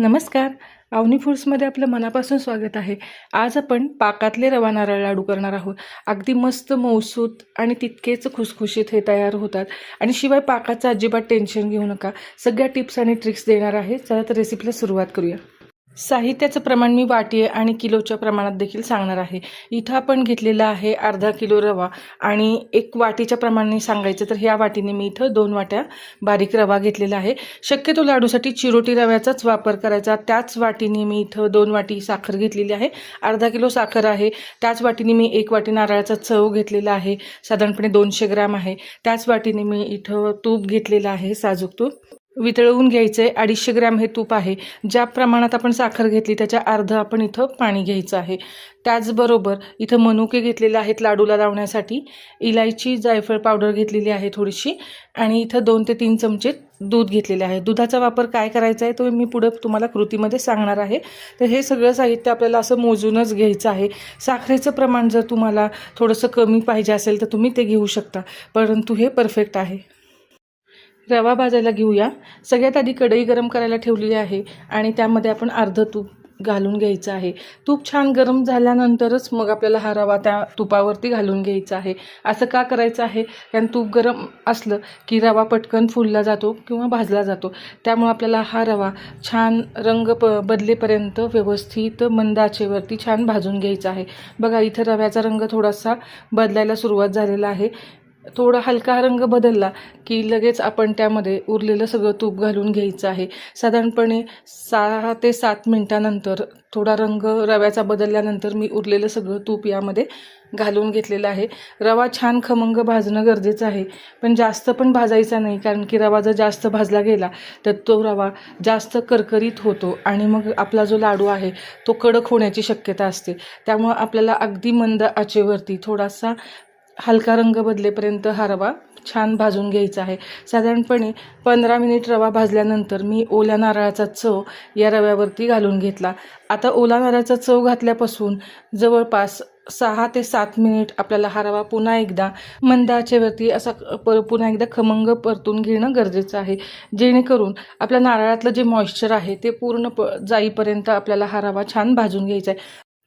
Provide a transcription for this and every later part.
नमस्कार. अवनी फूड्समध्ये आपलं मनापासून स्वागत आहे. आज आपण पाकातले रवा नारळ लाडू करणार आहोत. अगदी मस्त मौसूत आणि तितकेच खुसखुशीत हे तयार होतात. आणि शिवाय पाकाचं अजिबात टेन्शन घेऊ नका. सगळ्या टिप्स आणि ट्रिक्स देणार आहे. चला तर रेसिपीला सुरुवात करूया. साहित्याचं प्रमाण मी वाटी आणि किलोच्या प्रमाणात देखील सांगणार आहे. इथं आपण घेतलेला आहे अर्धा किलो रवा आणि एक वाटीच्या प्रमाणाने सांगायचं तर ह्या वाटीने मी इथं दोन वाट्या बारीक रवा घेतलेला आहे. शक्यतो लाडूसाठी चिरोटी रव्याचाच वापर करायचा. त्याच वाटीने मी इथं दोन वाटी साखर घेतलेली आहे. अर्धा किलो साखर आहे. त्याच वाटीने मी एक वाटी नारळाचा चव घेतलेला आहे. साधारणपणे दोनशे ग्रॅम आहे. त्याच वाटीने मी इथं तूप घेतलेलं आहे साजूक तूप. वितळवून घ्यायचं आहे अडीचशे ग्रॅम हे तूप आहे. ज्या प्रमाणात आपण साखर घेतली त्याच्या अर्ध आपण इथं पाणी घ्यायचं आहे. त्याचबरोबर इथं मनुके घेतलेले आहेत लाडूला लावण्यासाठी. इलायची जायफळ पावडर घेतलेली आहे थोडीशी आणि इथं दोन ते तीन चमचे दूध घेतलेले आहे. दुधाचा वापर काय करायचा आहे तो मी पुढं तुम्हाला कृतीमध्ये सांगणार आहे. तर हे सगळं साहित्य आपल्याला असं मोजूनच घ्यायचं आहे. साखरेचं प्रमाण जर तुम्हाला थोडंसं कमी पाहिजे असेल तर तुम्ही ते घेऊ शकता. परंतु हे परफेक्ट आहे. रवा भाजायला घेऊया. सगळ्यात आधी कढई गरम करायला ठेवली आहे आणि त्यामध्ये आपण अर्ध तूप घालून घ्यायचं आहे. तूप छान गरम झाल्यानंतरच मग आपल्याला हा रवा त्या तुपावरती घालून घ्यायचा आहे. असं का करायचं आहे? कारण तूप गरम असलं की रवा पटकन फुलला जातो किंवा भाजला जातो. त्यामुळे आपल्याला हा रवा छान रंग प बदलेपर्यंत व्यवस्थित मंदाचेवरती छान भाजून घ्यायचा आहे. बघा इथं रव्याचा रंग थोडासा बदलायला सुरुवात झालेला आहे. थोडा हलका रंग बदलला की लगेच आपण त्यामध्ये उरलेलं सगळं तूप घालून घ्यायचं आहे. साधारणपणे सहा ते सात मिनटानंतर थोडा रंग रव्याचा बदलल्यानंतर मी उरलेलं सगळं तूप यामध्ये घालून घेतलेलं आहे. रवा छान खमंग भाजणं गरजेचं आहे. पण जास्त पण भाजायचा नाही कारण की रवा जर जास्त भाजला गेला तर तो रवा जास्त करकरीत होतो आणि मग आपला जो लाडू आहे तो कडक होण्याची शक्यता असते. त्यामुळं आपल्याला अगदी मंद आचेवरती थोडासा हलका रंग बदलेपर्यंत हा रवा छान भाजून घ्यायचा आहे. साधारणपणे पंधरा मिनिट रवा भाजल्यानंतर मी ओल्या नारळाचा चव या रव्यावरती घालून घेतला. आता ओला नारळाचा चव घातल्यापासून जवळपास सहा ते सात मिनिट आपल्याला हा रवा पुन्हा एकदा मंदाचेवरती असा पर पुन्हा एकदा खमंग परतून घेणं गरजेचं आहे. जेणेकरून आपल्या नारळातलं जे मॉइश्चर आहे ते पूर्ण प जाईपर्यंत आपल्याला हा रवा छान भाजून घ्यायचा आहे.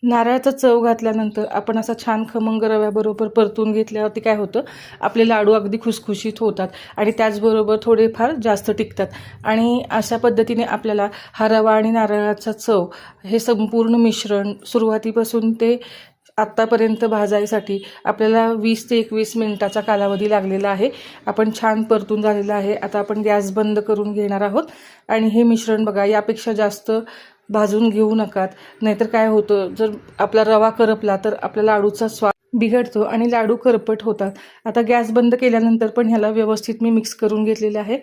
नारळाचा चव घातल्यानंतर आपण असा छान खमंग रव्याबरोबर परतून घेतल्यावरती काय होतं? आपले लाडू अगदी खुसखुशीत होतात आणि त्याचबरोबर थोडेफार जास्त टिकतात. आणि अशा पद्धतीने आपल्याला हा रवा आणि नारळाचा चव हे संपूर्ण मिश्रण सुरुवातीपासून ते आत्तापर्यंत भाजायसाठी आपल्याला वीस ते एकवीस मिनिटाचा कालावधी लागलेला आहे. आपण छान परतून झालेला आहे. आता आपण गॅस बंद करून घेणार आहोत. आणि हे मिश्रण बघा यापेक्षा जास्त भाजून घेऊ नकात. नाहीतर काय होतं? जर आपला रवा करपला तर आपल्या लाडूचा स्वाद बिघडतो आणि लाडू करपट होतात. आता गॅस बंद केल्यानंतर पण ह्याला व्यवस्थित मी मिक्स करून घेतलेलं आहे.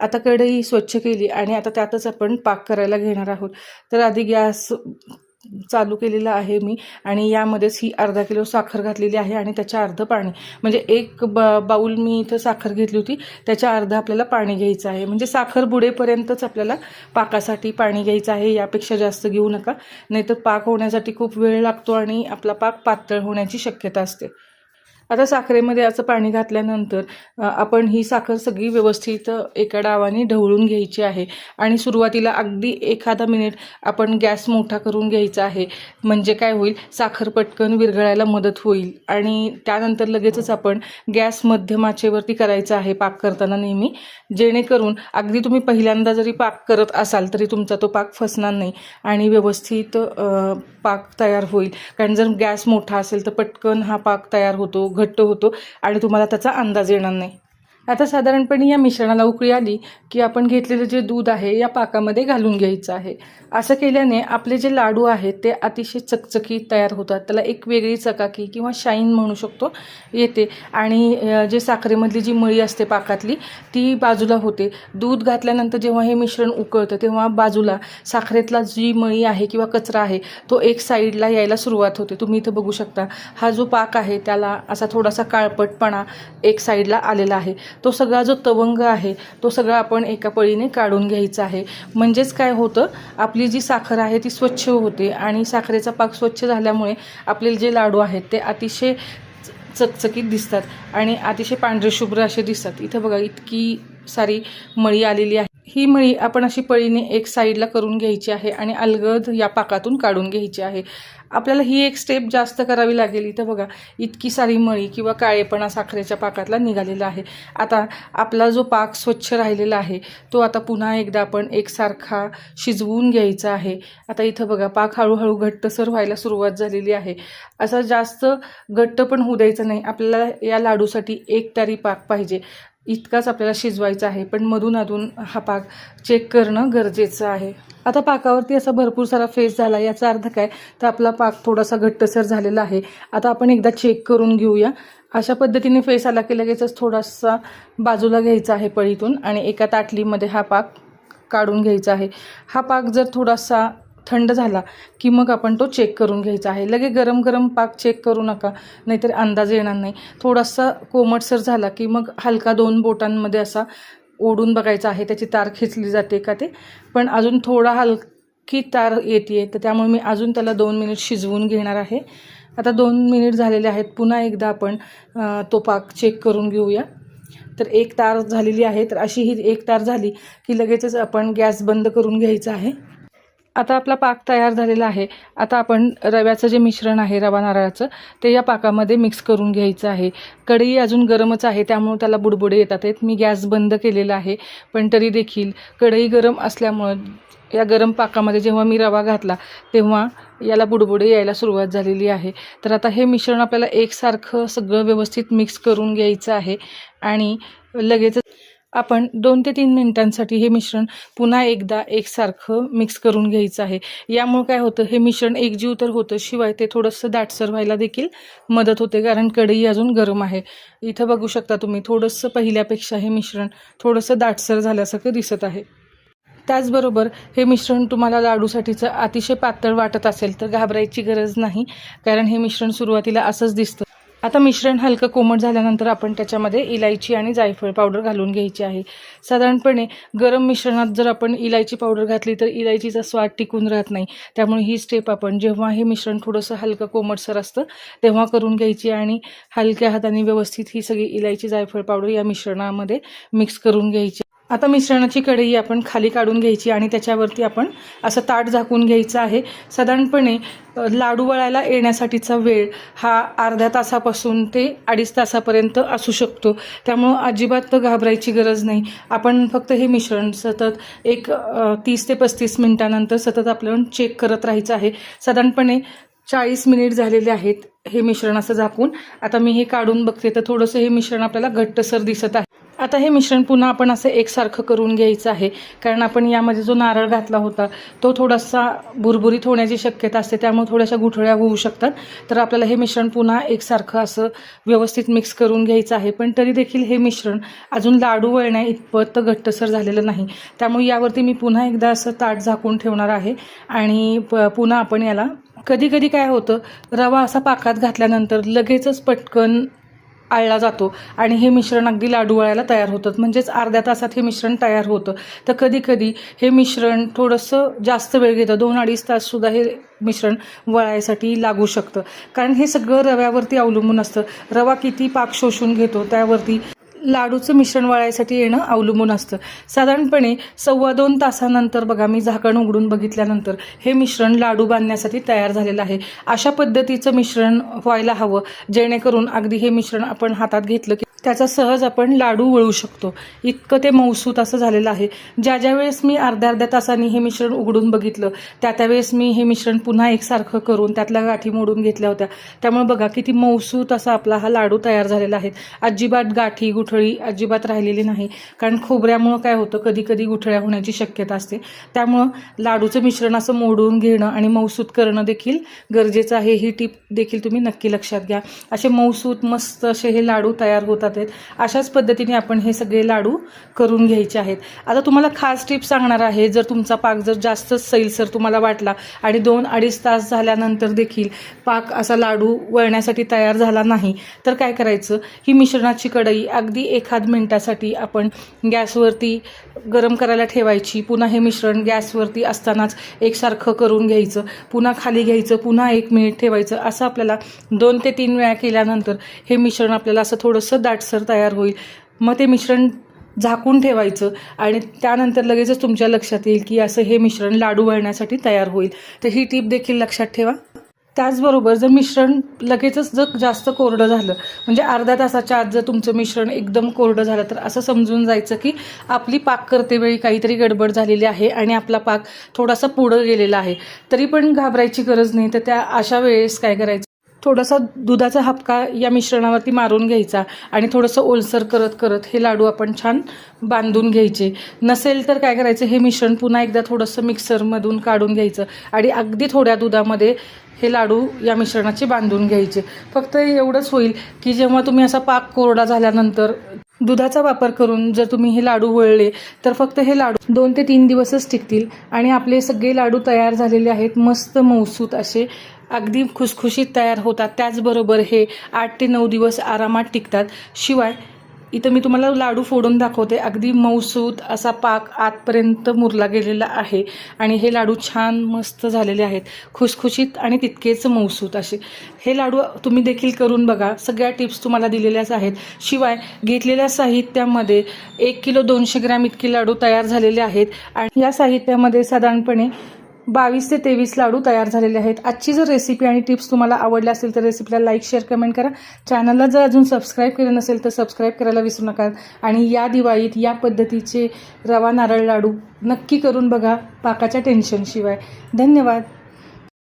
आता कढई स्वच्छ केली आणि आता त्यातच आपण पाक करायला घेणार आहोत. तर आधी गॅस चालू केलेला आहे मी. आणि यामध्येच ही अर्धा किलो साखर घातलेली आहे आणि त्याच्या अर्ध पाणी. म्हणजे एक ब बाऊल मी इथं साखर घेतली होती. त्याच्या अर्ध आपल्याला पाणी घ्यायचं आहे. म्हणजे साखर बुडेपर्यंतच आपल्याला पाकासाठी पाणी घ्यायचं आहे. यापेक्षा जास्त घेऊ नका. नाहीतर पाक होण्यासाठी खूप वेळ लागतो आणि आपला पाक पातळ होण्याची शक्यता असते. आता साखरेमध्ये असं पाणी घातल्यानंतर आपण ही साखर सगळी व्यवस्थित एका डावाने ढवळून घ्यायची आहे. आणि सुरुवातीला अगदी एखादा मिनिट आपण गॅस मोठा करून घ्यायचा आहे. म्हणजे काय होईल? साखर पटकन विरघळायला मदत होईल. आणि त्यानंतर लगेचच आपण गॅस मध्यमाचेवरती करायचा आहे पाक करताना नेहमी. जेणेकरून अगदी तुम्ही पहिल्यांदा जरी पाक करत असाल तरी तुमचा तो पाक फसणार नाही आणि व्यवस्थित पाक तयार होईल. कारण जर गॅस मोठा असेल तर पटकन हा पाक तयार होतो. घट्ट होतो आणि तुम्हाला त्याचा अंदाज येणार नाही. आता साधारणपणे या मिश्रणाला उकळी आली की आपण घेतलेलं जे दूध आहे या पाकामध्ये घालून घ्यायचं आहे. असं केल्याने आपले जे लाडू आहेत ते अतिशय चकचकीत तयार होतात. त्याला एक वेगळी चकाकी किंवा शाईन म्हणू शकतो येते. आणि जे साखरेमधली जी मळी असते पाकातली ती बाजूला होते. दूध घातल्यानंतर जेव्हा हे मिश्रण उकळतं तेव्हा बाजूला साखरेतला जी मळी आहे किंवा कचरा आहे तो एक साईडला यायला सुरुवात होते. तुम्ही इथं बघू शकता. हा जो पाक आहे त्याला असा थोडासा काळपटपणा एक साईडला आलेला आहे. तो सगळा जो तवंग आहे तो सगळा आपण एका पळीने काढून घ्यायचा आहे. म्हणजेच काय होतं आपली जी साखर आहे ती स्वच्छ होते आणि साखरेचा पाक स्वच्छ झाल्यामुळे आपले जे लाडू आहेत ते अतिशय चकचकीत दिसतात आणि अतिशय पांढरे शुभ्र असे दिसतात. इथं बघा इतकी सारी मळी आलेली आहे. ही मळी आपण अशी पळीने एक साईडला करून घ्यायची आहे आणि अलगद या पाकातून काढून घ्यायची आहे. आपल्याला ही एक स्टेप जास्त करावी लागेल इथं बघा. इतकी सारी मळी किंवा काळेपणा साखरेच्या पाकातला निघालेला आहे. आता आपला जो पाक स्वच्छ राहिलेला आहे तो आता पुन्हा एकदा आपण एकसारखा शिजवून घ्यायचा आहे. आता इथं बघा पाक हळूहळू घट्टसर व्हायला सुरुवात झालेली आहे. असं जास्त घट्ट पण होऊ द्यायचं नाही. आपल्याला या लाडूसाठी एक तारी पाक पाहिजे. इतकाच आपल्याला शिजवायचा आहे पण मधून अधून हा पाक चेक करणं गरजेचं आहे. आता पाकावरती असा भरपूर सारा फेस झाला याचा अर्थ काय? तर आपला पाक थोडासा घट्टसर झालेला आहे. आता आपण एकदा चेक करून घेऊया. अशा पद्धतीने फेस आला की लगेचच थोडासा बाजूला घ्यायचा आहे पळीतून आणि एका ताटलीमध्ये हा पाक काढून घ्यायचा आहे. हा पाक जर थोडासा थंड झाला की मग आपण तो चेक करून घ्यायचा आहे. लगे गरम गरम पाक चेक करू नका नाहीतर अंदाज येणार नाही. थोडासा कोमटसर झाला की मग हलका दोन बोटांमध्ये असा ओढून बघायचा आहे. त्याची तार खेचली जाते का ते? पण अजून थोडा हलकी तार येते तर त्यामुळे मी अजून त्याला दोन मिनिट शिजवून घेणार आहे. आता दोन मिनिट झालेले आहेत. पुन्हा एकदा आपण तो पाक चेक करून घेऊया. तर एक तार झालेली आहे. तर अशी ही एक तार झाली की लगेचच आपण गॅस बंद करून घ्यायचा आहे. आता आपला पाक तयार झालेला आहे. आता आपण रव्याचं जे मिश्रण आहे रवा नारळाचं ते या पाकामध्ये मिक्स करून घ्यायचं आहे. कढई अजून गरमच आहे त्यामुळे त्याला बुडबुडे येतात आहेत. मी गॅस बंद केलेला आहे पण तरी देखील कढई गरम असल्यामुळं या गरम पाकामध्ये जेव्हा मी रवा घातला तेव्हा याला बुडबुडे यायला सुरुवात झालेली आहे. तर आता हे मिश्रण आपल्याला एकसारखं सगळं व्यवस्थित मिक्स करून घ्यायचं आहे आणि लगेचच आपण दोन ते तीन मिनिटांसाठी हे मिश्रण पुन्हा एकदा एकसारखं मिक्स करून घ्यायचं आहे. यामुळे काय होतं हे मिश्रण एकजीव तर होतं शिवाय ते थोडंसं दाटसर व्हायला देखील मदत होते कारण कढई अजून गरम आहे. इथं बघू शकता तुम्ही थोडंसं पहिल्यापेक्षा हे मिश्रण थोडंसं दाटसर झाल्यासारखं दिसत आहे. त्याचबरोबर हे मिश्रण तुम्हाला लाडूसाठीचं अतिशय पातळ वाटत असेल तर घाबरायची गरज नाही कारण हे मिश्रण सुरुवातीला असंच दिसतं. आता मिश्रण हलकं कोमट झाल्यानंतर आपण त्याच्यामध्ये इलायची आणि जायफळ पावडर घालून घ्यायची आहे. साधारणपणे गरम मिश्रणात जर आपण इलायची पावडर घातली तर इलायचीचा स्वाद टिकून राहत नाही. त्यामुळे ही स्टेप आपण जेव्हा हे मिश्रण थोडंसं हलकं कोमटसर असतं तेव्हा करून घ्यायची आणि हलक्या हाताने व्यवस्थित ही सगळी इलायची जायफळ पावडर या मिश्रणामध्ये मिक्स करून घ्यायची. आता मिश्रणाची कढई आपण खाली काढून घ्यायची आणि त्याच्यावरती आपण असं ताट झाकून घ्यायचं आहे. साधारणपणे लाडू वळायला येण्यासाठीचा वेळ हा अर्ध्या तासापासून ते अडीच तासापर्यंत असू शकतो. त्यामुळं अजिबात घाबरायची गरज नाही. आपण फक्त हे मिश्रण सतत एक तीस ते पस्तीस मिनटानंतर सतत आपल्याला चेक करत राहायचं आहे. साधारणपणे चाळीस मिनिट झालेले आहेत हे मिश्रण असं झाकून. आता मी हे काढून बघते तर थोडंसं हे मिश्रण आपल्याला घट्टसर दिसत आहे. आता हे मिश्रण पुन्हा आपण असं एकसारखं करून घ्यायचं आहे. कारण आपण यामध्ये जो नारळ घातला होता तो थोडासा भुरभुरीत होण्याची शक्यता असते. त्यामुळे थोड्याशा गुठळ्या होऊ शकतात. तर आपल्याला हे मिश्रण पुन्हा एकसारखं असं व्यवस्थित मिक्स करून घ्यायचं आहे. पण तरी देखील हे मिश्रण अजून लाडू वळण्या इतपत घट्टसर झालेलं नाही. त्यामुळे यावरती मी पुन्हा एकदा असं ताट झाकून ठेवणार आहे. आणि प पुन्हा आपण याला कधी कधी काय होतं रवा असा पाकात घातल्यानंतर लगेचच पटकन आळला जातो. आणि हे मिश्रण अगदी लाडू वळायला तयार होतं. म्हणजेच अर्ध्या तासात हे मिश्रण तयार होतं. तर कधी कधी हे मिश्रण थोडंसं जास्त वेळ घेतं. दोन अडीच ताससुद्धा हे मिश्रण वळायसाठी लागू शकतं. कारण हे सगळं रव्यावरती अवलंबून असतं. रवा किती पाक शोषून घेतो त्यावरती लाडूचं मिश्रण वळायसाठी येणं अवलंबून असतं. साधारणपणे सव्वा दोन तासानंतर बघा मी झाकण उघडून बघितल्यानंतर हे मिश्रण लाडू बांधण्यासाठी तयार झालेलं आहे. अशा पद्धतीचं मिश्रण व्हायला हवं जेणेकरून अगदी हे मिश्रण आपण हातात घेतलं की त्याचा सहज आपण लाडू वळू शकतो. इतकं ते मौसूत असं झालेलं आहे. ज्या ज्या वेळेस मी अर्ध्या अर्ध्या तासांनी हे मिश्रण उघडून बघितलं त्या त्यावेळेस मी हे मिश्रण पुन्हा एकसारखं करून त्यातल्या गाठी मोडून घेतल्या होत्या. त्यामुळे बघा किती मौसूत असा आपला हा लाडू तयार झालेला आहे. अजिबात गाठी गुठळी अजिबात राहिलेली नाही. कारण खोबऱ्यामुळं काय होतं कधी कधी गुठळ्या होण्याची शक्यता असते. त्यामुळं लाडूचं मिश्रण असं मोडून घेणं आणि मौसूत करणं देखील गरजेचं आहे. ही टीप देखील तुम्ही नक्की लक्षात घ्या. असे मौसूत मस्त असे हे लाडू तयार होतात. आहेत अशाच पद्धतीने आपण हे सगळे लाडू करून घ्यायचे आहेत. आता तुम्हाला खास टिप सांगणार आहे जर तुमचा पाक जर जास्तच सैलसर तुम्हाला वाटला आणि दोन अडीच तास झाल्यानंतर देखील पाक असा लाडू वळण्यासाठी तयार झाला नाही तर काय करायचं? ही मिश्रणाची कढई अगदी एखाद मिनटासाठी आपण गॅसवरती गरम करायला ठेवायची. पुन्हा हे मिश्रण गॅसवरती असतानाच एकसारखं करून घ्यायचं. पुन्हा खाली घ्यायचं पुन्हा एक मिनिट ठेवायचं. असं आपल्याला दोन ते तीन वेळा केल्यानंतर हे मिश्रण आपल्याला असं थोडंसं दाट दाटसर तयार होईल. मग ते मिश्रण झाकून ठेवायचं आणि त्यानंतर लगेचच तुमच्या लक्षात येईल की असं हे मिश्रण लाडू वळण्यासाठी तयार होईल. तर ही टीप देखील लक्षात ठेवा. त्याचबरोबर जर मिश्रण लगेचच जर जास्त कोरडं झालं म्हणजे अर्ध्या तासाच्या आत जर तुमचं मिश्रण एकदम कोरडं झालं तर असं समजून जायचं की आपली पाक करतेवेळी काहीतरी गडबड झालेली आहे आणि आपला पाक थोडासा पुढं गेलेला आहे. तरी पण घाबरायची गरज नाही. तर त्या अशा वेळेस काय करायचं? थोडासा दुधाचा हपका या मिश्रणावरती मारून घ्यायचा आणि थोडंसं ओलसर करत करत हे लाडू आपण छान बांधून घ्यायचे. नसेल तर काय करायचं हे मिश्रण पुन्हा एकदा थोडंसं मिक्सरमधून काढून घ्यायचं आणि अगदी थोड्या दुधामध्ये हे लाडू या मिश्रणाचे बांधून घ्यायचे. फक्त एवढंच होईल की जेव्हा तुम्ही असा पाक कोरडा झाल्यानंतर दुधाचा वापर करून जर तुम्ही हे लाडू वळले तर फक्त हे लाडू दोन ते तीन दिवसच टिकतील. आणि आपले सगळे लाडू तयार झालेले आहेत मस्त मौसूत असे. अगदी खुसखुशीत तयार होतात. त्याचबरोबर हे आठ ते नऊ दिवस आरामात टिकतात. शिवाय इथं मी तुम्हाला लाडू फोडून दाखवते. अगदी मऊसूत असा पाक आतपर्यंत मुरला गेलेला आहे आणि हे लाडू छान मस्त झालेले आहेत. खुसखुशीत आणि तितकेच मऊसूत असे. हे लाडू तुम्ही देखील करून बघा. सगळ्या टिप्स तुम्हाला दिलेल्याच आहेत. शिवाय घेतलेल्या साहित्यामध्ये एक किलो दोनशे ग्रॅम इतके लाडू तयार झालेले आहेत. आणि या साहित्यामध्ये साधारणपणे बावीस ते तेवीस लाडू तयार झालेले आहेत. आजची जर रेसिपी आणि टिप्स तुम्हाला आवडल्या असेल तर रेसिपीला लाईक शेअर कमेंट करा. चॅनलला जर अजून सबस्क्राईब केलं नसेल तर सबस्क्राईब करायला विसरू नका. आणि या दिवाळीत या पद्धतीचे रवा नारळ लाडू नक्की करून बघा पाकाच्या टेन्शनशिवाय धन्यवाद.